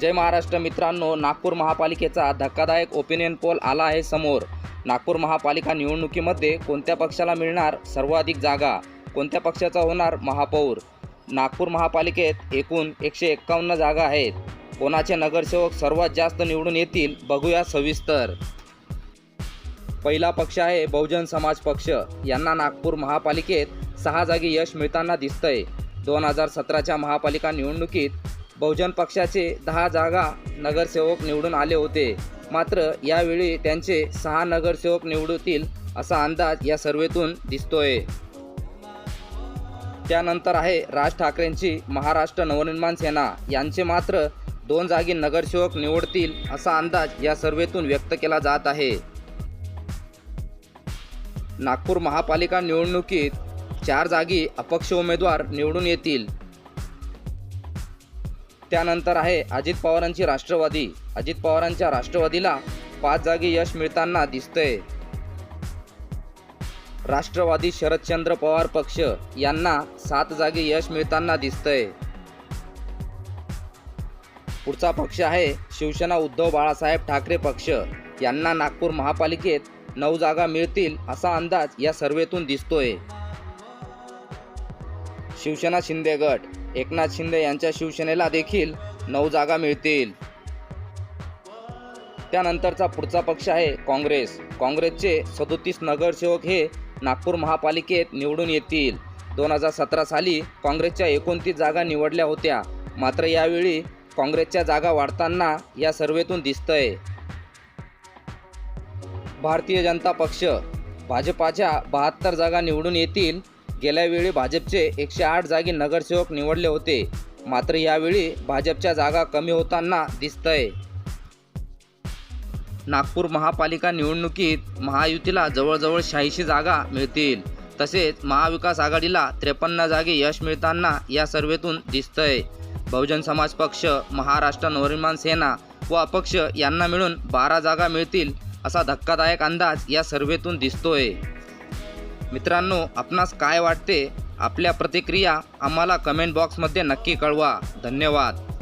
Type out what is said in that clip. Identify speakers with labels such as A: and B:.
A: जय महाराष्ट्र मित्रांनो नागपूर महापालिकेचा धक्कादायक ओपिनियन पोल आला आहे समोर. नागपूर महापालिका निवडणुकीमध्ये कोणत्या पक्षाला मिळणार सर्वाधिक जागा? कोणत्या पक्षाचा होणार महापौर? नागपूर महापालिकेत एकूण एकशे एक्कावन्न जागा आहेत. कोणाचे नगरसेवक सर्वात जास्त निवडून येतील बघूया सविस्तर. पहिला पक्ष आहे बहुजन समाज पक्ष. यांना नागपूर महापालिकेत सहा जागी यश मिळताना दिसतंय. दोन हजार सतराच्या महापालिका निवडणुकीत बहुजन पक्षाचे दहा जागा नगरसेवक निवडून आले होते. मात्र यावेळी त्यांचे सहा नगरसेवक निवडतील असा अंदाज या सर्वेतून दिसतोय. त्यानंतर आहे राज ठाकरेंची महाराष्ट्र नवनिर्माण सेना. यांचे मात्र दोन जागी नगरसेवक निवडतील असा अंदाज या सर्वेतून व्यक्त केला जात आहे. नागपूर महापालिका निवडणुकीत चार जागी अपक्ष उमेदवार निवडून येतील. त्यानंतर आहे अजित पवारांची राष्ट्रवादी. अजित पवारांच्या राष्ट्रवादीला पाच जागी यश मिळताना दिसतंय. राष्ट्रवादी शरदचंद्र पवार पक्ष यांना सात जागी यश मिळताना दिसतंय. पुढचा पक्ष आहे शिवसेना उद्धव बाळासाहेब ठाकरे पक्ष. यांना नागपूर महापालिकेत नऊ जागा मिळतील असा अंदाज या सर्वेतून दिसतोय. शिवसेना शिंदे गट. एकनाथ शिंदे यांच्या शिवसेनेला देखील नऊ जागा मिळतील. त्यानंतरचा पुढचा पक्ष आहे काँग्रेस. काँग्रेसचे सदोतीस नगरसेवक हे नागपूर महापालिकेत निवडून येतील. दोन हजार सतरा साली काँग्रेसच्या एकोणतीस जागा निवडल्या होत्या. मात्र यावेळी काँग्रेसच्या जागा वाढताना या सर्वेतून दिसतंय. भारतीय जनता पक्ष. भाजपाच्या बहात्तर जागा निवडून येतील गेल्या वेळी भाजपचे एकशे आठ जागी नगरसेवक निवडले होते. मात्र यावेळी भाजपच्या जागा कमी होताना दिसतंय. नागपूर महापालिका निवडणुकीत महायुतीला जवळजवळ शहाऐंशी जागा मिळतील. तसेच महाविकास आघाडीला त्रेपन्न जागी यश मिळताना या सर्वेतून दिसतंय. बहुजन समाज पक्ष महाराष्ट्र नवनिर्माण सेना व अपक्ष यांना मिळून बारा जागा मिळतील असा धक्कादायक अंदाज या सर्वेतून दिसतोय. मित्रांनो आपणास काय वाटते? आपल्या प्रतिक्रिया आम्हाला कमेंट बॉक्समध्ये नक्की कळवा. धन्यवाद.